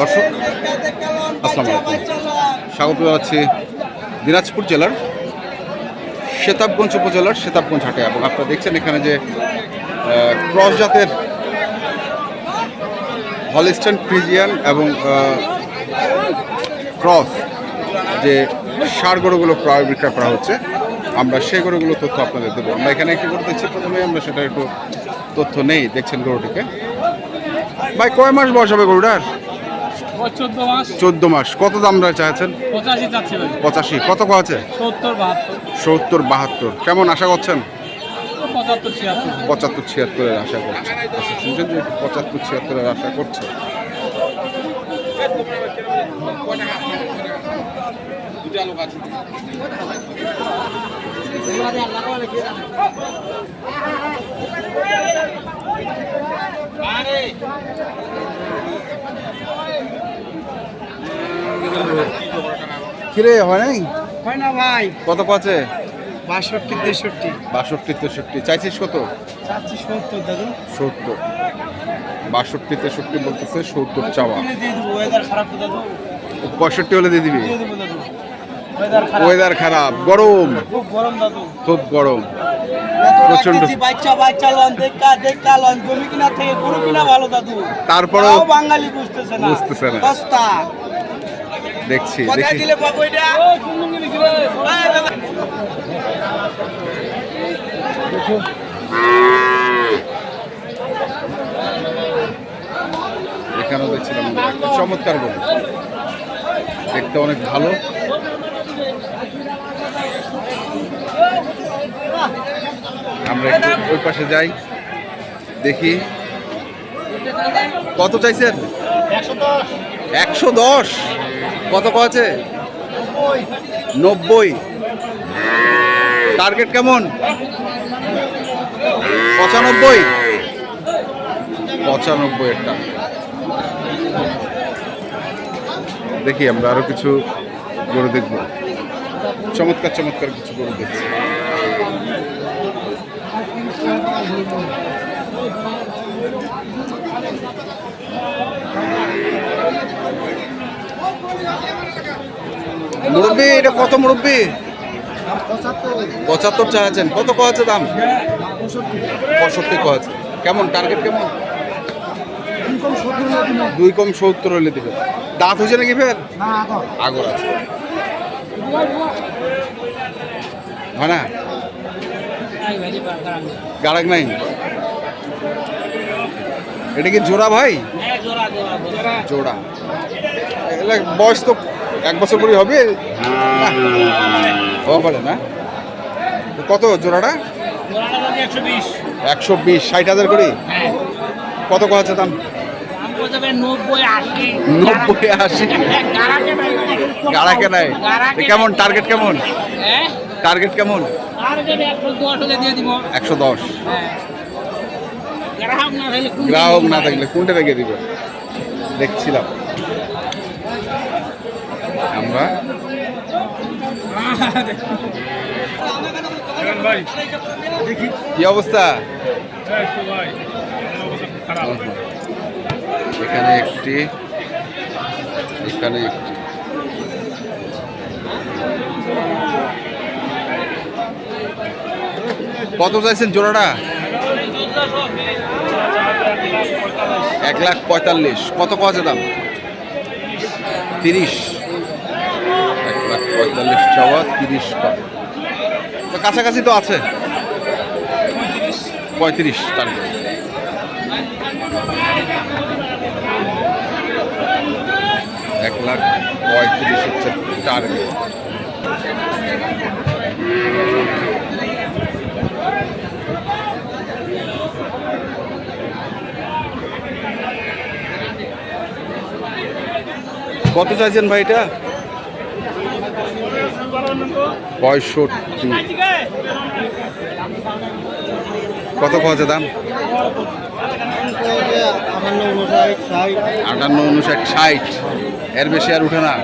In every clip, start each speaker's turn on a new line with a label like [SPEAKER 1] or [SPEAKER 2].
[SPEAKER 1] দর্শক, আসসালামু আলাইকুম। স্বাগত জানাচ্ছি দিনাজপুর জেলার শেতাবগঞ্জ উপজেলার শেতাবগঞ্জ হাটে। এবং আপনারা দেখছেন এখানে যে ক্রস জাতের হলিস্টান ফ্রিজিয়ান এবং ক্রস যে সার গরুগুলো ক্রয় বিক্রয় করা হচ্ছে, আমরা সেই গরুগুলো তথ্য আপনাদের দেবো। আমরা এখানে একটি গরু দেখছি প্রথমে, আমরা সেটা একটু তথ্য নেই, দেখছেন গরুটিকে। ভাই, কয় মাস বয়স হবে গরুটার?
[SPEAKER 2] চোদ্দ মাস।
[SPEAKER 1] কত দাম চাইছেন
[SPEAKER 2] পঁচাশি
[SPEAKER 1] কত ক আছে?
[SPEAKER 2] সত্তর বাহাত্তর।
[SPEAKER 1] কেমন আশা করছেন?
[SPEAKER 2] পঁচাত্তর
[SPEAKER 1] ছিয়াত্তরের আশা করছে। আচ্ছা, শুনছেন যে পঁচাত্তর ছিয়াত্তরের আশা করছে? কিরে হয় নাই?
[SPEAKER 2] হয় না ভাই।
[SPEAKER 1] কত আছে
[SPEAKER 2] বাষট্টি তেষট্টি।
[SPEAKER 1] বাষট্টি তেষট্টি। চাইছিস কত?
[SPEAKER 2] চাচ্ছি সত্তর দাদু।
[SPEAKER 1] সত্তর। বাষট্টি তেষট্টি বলতেছে সত্তর চাওয়া। পঁয়ষট্টি হলে দিয়ে দিবি?
[SPEAKER 2] ওয়েদার খারাপ।
[SPEAKER 1] গরম।
[SPEAKER 2] খুব গরম দাদু।
[SPEAKER 1] খুব গরম। প্রচণ্ড।
[SPEAKER 2] প্রচণ্ড বাচ্চা বাচ্চা লন দেখা দেখা লন। জমি কিনা থেকে গরু কিনা ভালো দাদু।
[SPEAKER 1] তারপরেও
[SPEAKER 2] বাঙালি বুঝতেছে না।
[SPEAKER 1] বুঝতেছে না।
[SPEAKER 2] সস্তা।
[SPEAKER 1] দেখছি দেখি। এখানেও দেখছিলাম একটা চমৎকার গরু দেখতে অনেক ভালো। আমরা একটু ওই পাশে যাই দেখি। কত চাইছেন? একশো দশ। কত ক আছে? নব্বই। টার্গেট কেমন? পঁচানব্বই। পঁচানব্বই একটা দেখি আমরা আরও কিছু গরু দেখব। চমৎকার চমৎকার কিছু গরু দেখছি। মুরব্বী, এটা কত মুরব্বী? পঁচাত্তর চা আছেন কত ক আছে দাম? পঁয়ষট্টি আছে কেমন? টার্গেট কেমন? দুই কম সত্তর হলে দিবে। দাঁত হয়েছে নাকি ফের? আগর আছে। হয় না? গাড়াক নাই? এটা কি জোড়া ভাই? জোড়া এগুলা বয়স তো এক বছর করে হবে। হওয়া পারে না। কত জোড়াটা?
[SPEAKER 2] একশো বিশ।
[SPEAKER 1] ষাট হাজার করে? কত ক আছে দাম
[SPEAKER 2] নব্বই আশি।
[SPEAKER 1] নব্বই আশি। গাড়াকে কেমন? টার্গেট কেমন? টার্গেট কেমন? একশো দশ গ্রাহক না থাকলে কোনটা রেখে দিবে? দেখছিলাম। আমরা কি অবস্থা? এখানে একটি এখানে একটি। কত চাইছেন জোড়াটা? এক লাখ পঁয়তাল্লিশ। কত ক আছে দাম? তিরিশ। এক লাখ পঁয়তাল্লিশ চাওয়া তিরিশ তো কাছাকাছি তো আছে। পঁয়ত্রিশ টার্গেট। এক লাখ পঁয়ত্রিশ হচ্ছে টার্গেট। কত চাইছেন ভাই এটা? পঁয়ষট্টি। কত কছে দাম?
[SPEAKER 2] আটান্ন উনষাট ষাট।
[SPEAKER 1] এর বেশি আর উঠে না।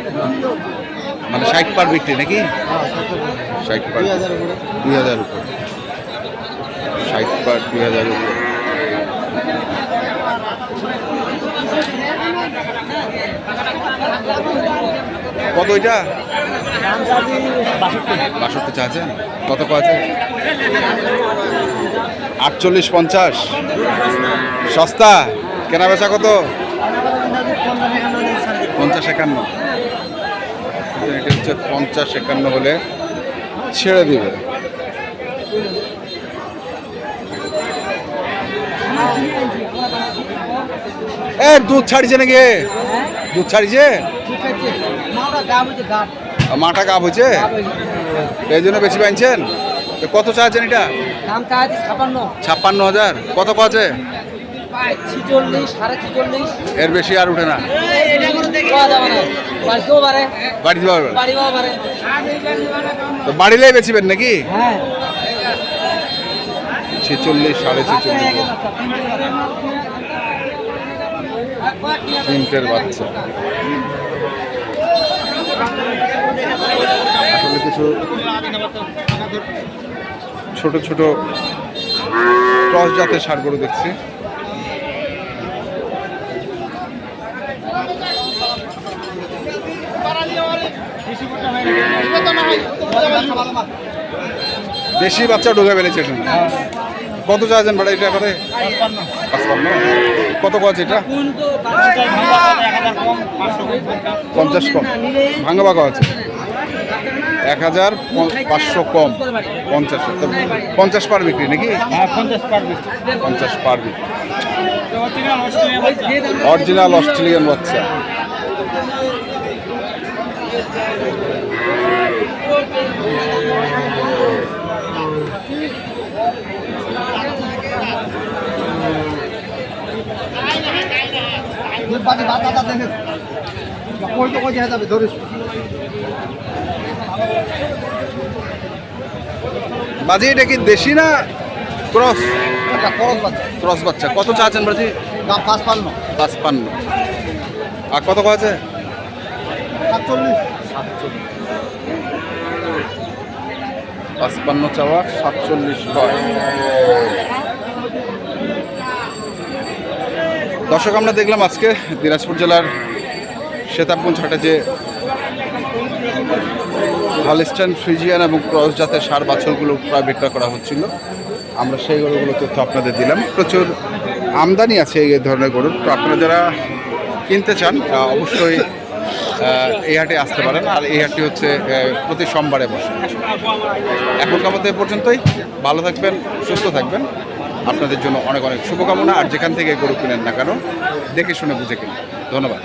[SPEAKER 1] মানে ষাট পার বিক্রি নাকি? ষাট পার। দুই হাজার উপরে। ষাট পার, দুই হাজার উপরে। কত ওইটা বাষট্টি। চা আছেন কত আছে? আটচল্লিশ পঞ্চাশ। সস্তা। কেনা বেচা কত? পঞ্চাশ একান্ন। এটা হচ্ছে পঞ্চাশ একান্ন হলে ছেড়ে দিবে। এ দুধ ছাড়িছে নাকি? দুধ ছাড়িছে? মাটা কাপ হয়েছে এই জন্য বেশি বানছেন কত চাচ্ছেন এটা? ছাপ্পান্ন হাজার। কত কো আছে
[SPEAKER 2] ছিচল্লিশ সাড়ে ছিচল্লিশ।
[SPEAKER 1] এর বেশি আর উঠে না। বাড়িতে পারবেন তো বাড়িলেই বেচিবেন নাকি?
[SPEAKER 2] হ্যাঁ।
[SPEAKER 1] ছেচল্লিশ সাড়ে ছেচল্লিশ। তিনটের বাচ্চা। আসলে কিছু ছোট ছোট ক্রস জাতের সার গরু দেখছি। দেশি বাচ্চা ঢোকা ফেলেছে কত চাইছেন ভাড়া এটা করে পাঁচপান্ন কত কত এটা? পঞ্চাশ কম। ভাঙা ভাঙা আছে। এক হাজার পাঁচশো কম। পঞ্চাশ। পঞ্চাশ পার বিক্রি নাকি? পঞ্চাশ পার বিক্রি। অরিজিনাল অস্ট্রেলিয়ান বাচ্চা। বাজি এটা কি দেশি না ক্রস? ক্রস বাচ্চা। কত চাচ্ছেন বাজি? পাঁচপান্ন। আর কত আছে? পাঁচপান্ন চাওয়া সাতচল্লিশ কয়? দর্শক, আমরা দেখলাম আজকে দিনাজপুর জেলার সেতাবগঞ্জ হাটে যে হলিস্টান, ফ্রিজিয়ান এবং ক্রস জাতের সার বাছরগুলো প্রায় বিক্রয় করা হচ্ছিল, আমরা সেই গরুগুলো তথ্য আপনাদের দিলাম। প্রচুর আমদানি আছে এই ধরনের গরুর তো আপনারা যারা কিনতে চান অবশ্যই এই হাটে আসতে পারেন। আর এই হাটটি হচ্ছে প্রতি সোমবারে বসে। এখনকার মতো পর্যন্তই। ভালো থাকবেন, সুস্থ থাকবেন। আপনাদের জন্য অনেক অনেক শুভকামনা, আর যেখান থেকে গরু কিনেন না কেন, দেখে শুনে বুঝে কিনেন। ধন্যবাদ।